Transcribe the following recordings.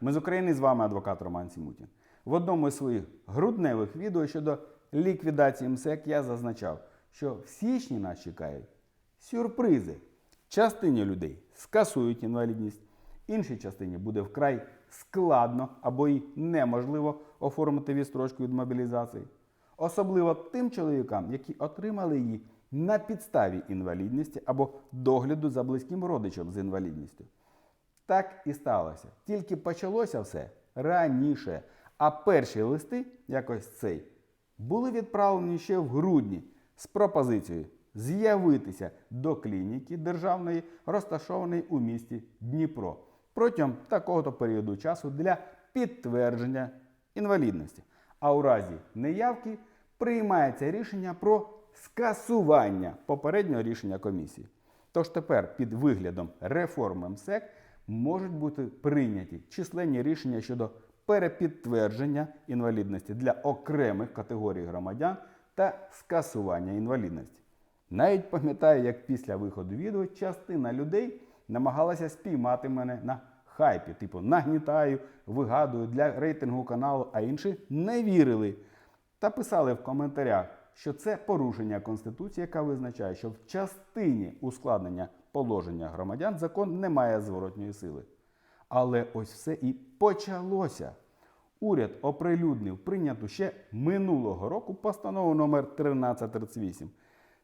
Ми з України з вами адвокат Роман Сімутін. В одному із своїх грудневих відео щодо ліквідації МСЕК я зазначав, що в січні нас чекають сюрпризи. Частині людей скасують інвалідність, іншій частині буде вкрай складно або й неможливо оформити відстрочку від мобілізації. Особливо тим чоловікам, які отримали її на підставі інвалідності або догляду за близьким родичем з інвалідністю. Так і сталося. Тільки почалося все раніше. А перші листи, якось цей, були відправлені ще в грудні з пропозицією з'явитися до клініки державної, розташованої у місті Дніпро протягом такого-то періоду часу для підтвердження інвалідності. А у разі неявки приймається рішення про скасування попереднього рішення комісії. Тож тепер під виглядом реформи МСЕК можуть бути прийняті численні рішення щодо перепідтвердження інвалідності для окремих категорій громадян та скасування інвалідності. Навіть пам'ятаю, як після виходу відео частина людей намагалася спіймати мене на хайпі, типу нагнітаю, вигадую для рейтингу каналу, а інші не вірили та писали в коментарях, що це порушення Конституції, яка визначає, що в частині ускладнення положення громадян закон не має зворотньої сили. Але ось все і почалося. Уряд оприлюднив прийняту ще минулого року постанову номер 1338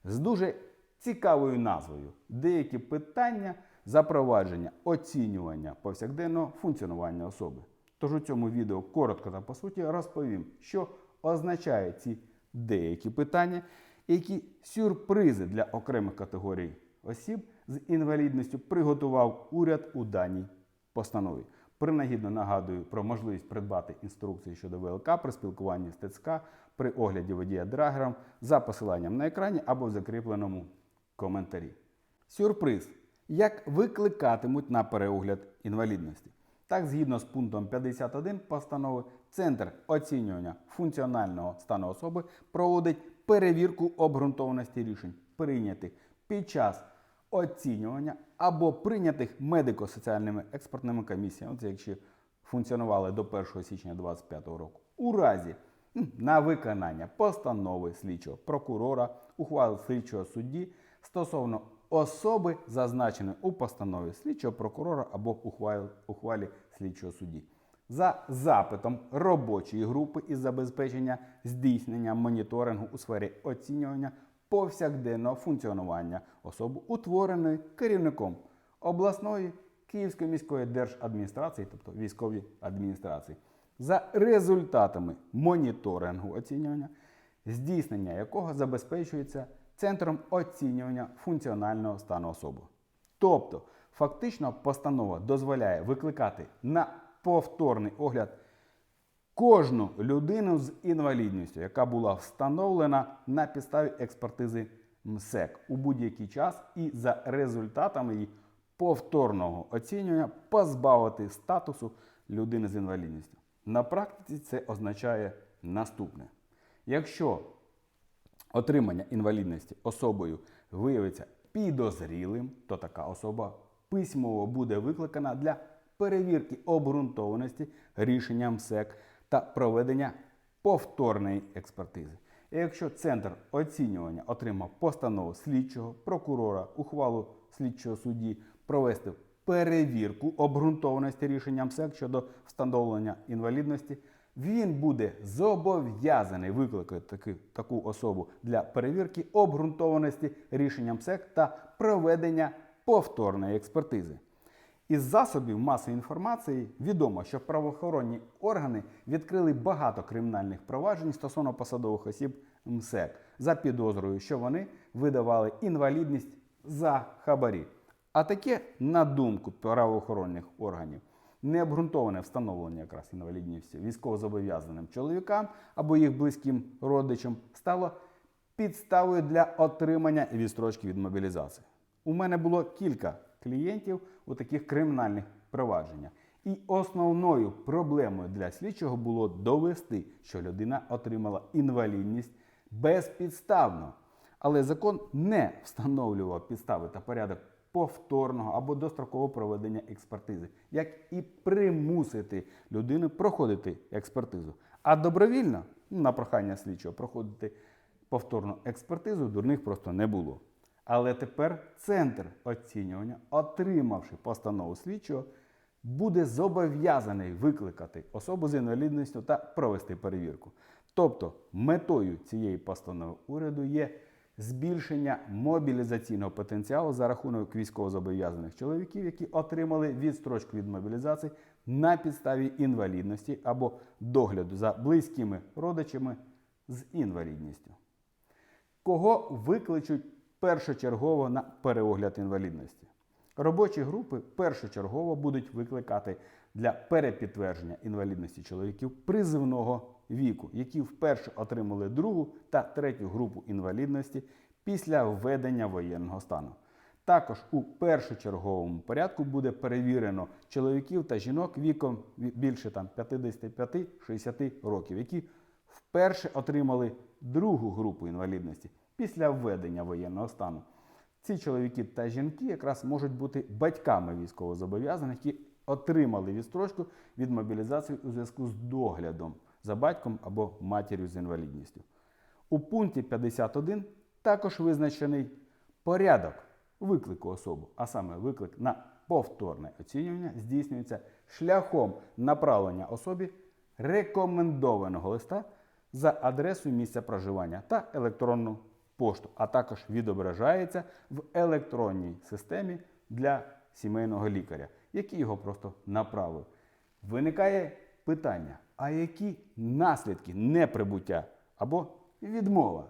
з дуже цікавою назвою Деякі питання запровадження оцінювання повсякденного функціонування особи. Тож у цьому відео коротко та по суті розповім, що означають ці деякі питання, які сюрпризи для окремих категорій осіб з інвалідністю приготував уряд у даній постанові. Принагідно нагадую про можливість придбати інструкції щодо ВЛК при спілкуванні з ТЦК при огляді водія драгером за посиланням на екрані або в закріпленому коментарі. Сюрприз. Як викликатимуть на переогляд інвалідності? Так, згідно з пунктом 51 постанови, Центр оцінювання функціонального стану особи проводить перевірку обґрунтованості рішень, прийнятих під час оцінювання або прийнятих медико-соціальними експертними комісіями, це якщо функціонували до 1 січня 2025 року, у разі на виконання постанови слідчого прокурора, ухвали слідчого судді стосовно особи, зазначеної у постанові слідчого прокурора або ухвалі, слідчого судді. За запитом робочої групи із забезпечення здійснення моніторингу у сфері оцінювання повсякденного функціонування особи, утвореної керівником обласної Київської міської держадміністрації, тобто військової адміністрації, за результатами моніторингу оцінювання, здійснення якого забезпечується центром оцінювання функціонального стану особи. Тобто, фактично, постанова дозволяє викликати на повторний огляд кожну людину з інвалідністю, яка була встановлена на підставі експертизи МСЕК у будь-який час і за результатами її повторного оцінювання позбавити статусу людини з інвалідністю. На практиці це означає наступне: якщо отримання інвалідності особою виявиться підозрілим, то така особа письмово буде викликана для перевірки обґрунтованості рішення МСЕК та проведення повторної експертизи. І якщо центр оцінювання отримав постанову слідчого, прокурора, ухвалу слідчого судді провести перевірку обґрунтованості рішення МСЕК щодо встановлення інвалідності, він буде зобов'язаний викликати таку особу для перевірки обґрунтованості рішення МСЕК та проведення повторної експертизи. Із засобів масової інформації відомо, що правоохоронні органи відкрили багато кримінальних проваджень стосовно посадових осіб МСЕК за підозрою, що вони видавали інвалідність за хабарі. А таке, на думку правоохоронних органів, необґрунтоване встановлення якраз інвалідності військовозобов'язаним чоловікам або їх близьким родичам стало підставою для отримання відстрочки від мобілізації. У мене було кілька клієнтів у таких кримінальних провадженнях. І основною проблемою для слідчого було довести, що людина отримала інвалідність безпідставно. Але закон не встановлював підстави та порядок повторного або дострокового проведення експертизи, як і примусити людину проходити експертизу. А добровільно, ну, на прохання слідчого, проходити повторну експертизу дурних просто не було. Але тепер центр оцінювання, отримавши постанову слідчого, буде зобов'язаний викликати особу з інвалідністю та провести перевірку. Тобто метою цієї постанови уряду є збільшення мобілізаційного потенціалу за рахунок військовозобов'язаних чоловіків, які отримали відстрочку від мобілізації на підставі інвалідності або догляду за близькими родичами з інвалідністю. Кого викличуть першочергово на переогляд інвалідності? Робочі групи першочергово будуть викликати для перепідтвердження інвалідності чоловіків призивного віку, які вперше отримали другу та третю групу інвалідності після введення воєнного стану. Також у першочерговому порядку буде перевірено чоловіків та жінок віком більше там 55-60 років, які вперше отримали другу групу інвалідності після введення воєнного стану. Ці чоловіки та жінки якраз можуть бути батьками військовозобов'язаних, які отримали відстрочку від мобілізації у зв'язку з доглядом за батьком або матір'ю з інвалідністю. У пункті 51 також визначений порядок виклику особи, а саме виклик на повторне оцінювання здійснюється шляхом направлення особі рекомендованого листа за адресою місця проживання та електронну пошту, а також відображається в електронній системі для сімейного лікаря, який його просто направив. Виникає питання: а які наслідки неприбуття або відмова?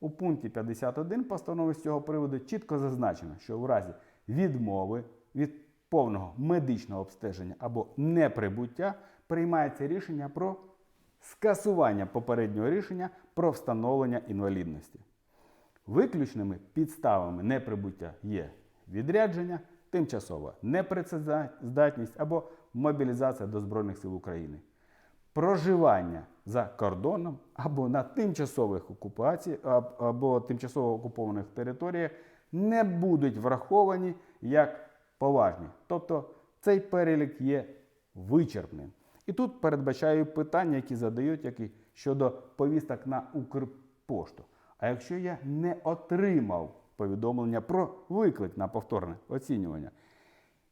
У пункті 51 постанови з цього приводу чітко зазначено, що в разі відмови від повного медичного обстеження або неприбуття приймається рішення про скасування попереднього рішення про встановлення інвалідності. Виключними підставами неприбуття є відрядження, тимчасова непрацездатність або мобілізація до Збройних сил України, проживання за кордоном або на тимчасових окупації або тимчасово окупованих територіях не будуть враховані як поважні. Тобто цей перелік є вичерпним. І тут передбачаю питання, які задають які щодо повісток на Укрпошту. А якщо я не отримав повідомлення про виклик на повторне оцінювання,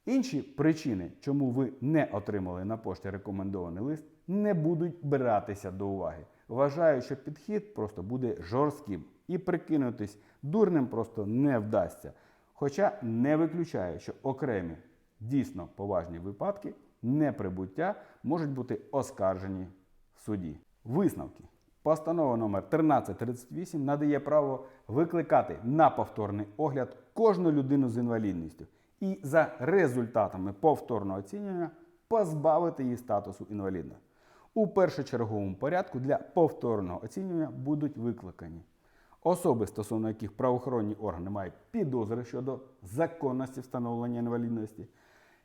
інші причини, чому ви не отримали на пошті рекомендований лист, не будуть братися до уваги. Вважаю, що підхід просто буде жорстким і прикинутись дурним просто не вдасться. Хоча не виключаю, що окремі дійсно поважні випадки неприбуття можуть бути оскаржені в суді. Висновки. Постанова номер 1338 надає право викликати на повторний огляд кожну людину з інвалідністю і за результатами повторного оцінювання позбавити її статусу інваліда. У першочерговому порядку для повторного оцінювання будуть викликані особи, стосовно яких правоохоронні органи мають підозри щодо законності встановлення інвалідності,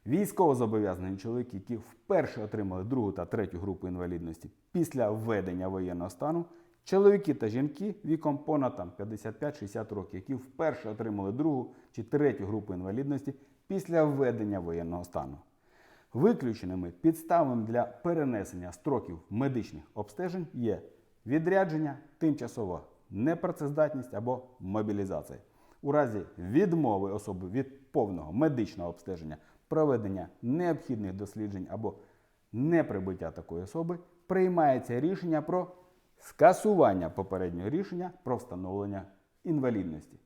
військовозобов'язані чоловіки, які вперше отримали другу та третю групу інвалідності після введення воєнного стану, чоловіки та жінки віком понад 55-60 років, які вперше отримали другу чи третю групу інвалідності після введення воєнного стану. Виключеними підставами для перенесення строків медичних обстежень є відрядження, тимчасова непрацездатність або мобілізація. У разі відмови особи від повного медичного обстеження, проведення необхідних досліджень або неприбуття такої особи, приймається рішення про скасування попереднього рішення про встановлення інвалідності.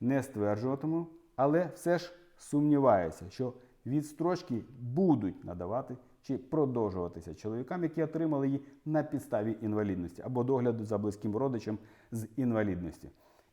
Не стверджуватиму, але все ж сумніваюся, що відстрочки будуть надавати чи продовжуватися чоловікам, які отримали її на підставі інвалідності або догляду за близьким родичем з інвалідністю.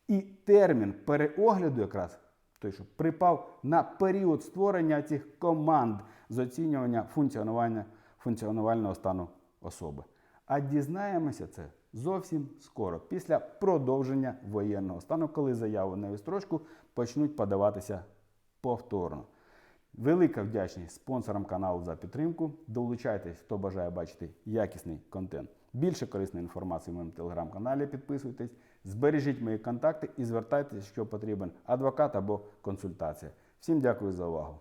І термін переогляду якраз той, що припав на період створення цих команд з оцінювання функціонування функціонувального стану особи. А дізнаємося це зовсім скоро, після продовження воєнного стану, коли заяви на відстрочку почнуть подаватися повторно. Велика вдячність спонсорам каналу за підтримку. Долучайтесь, хто бажає бачити якісний контент. Більше корисної інформації в моєму телеграм-каналі. Підписуйтесь, збережіть мої контакти і звертайтеся, що потрібен адвокат або консультація. Всім дякую за увагу.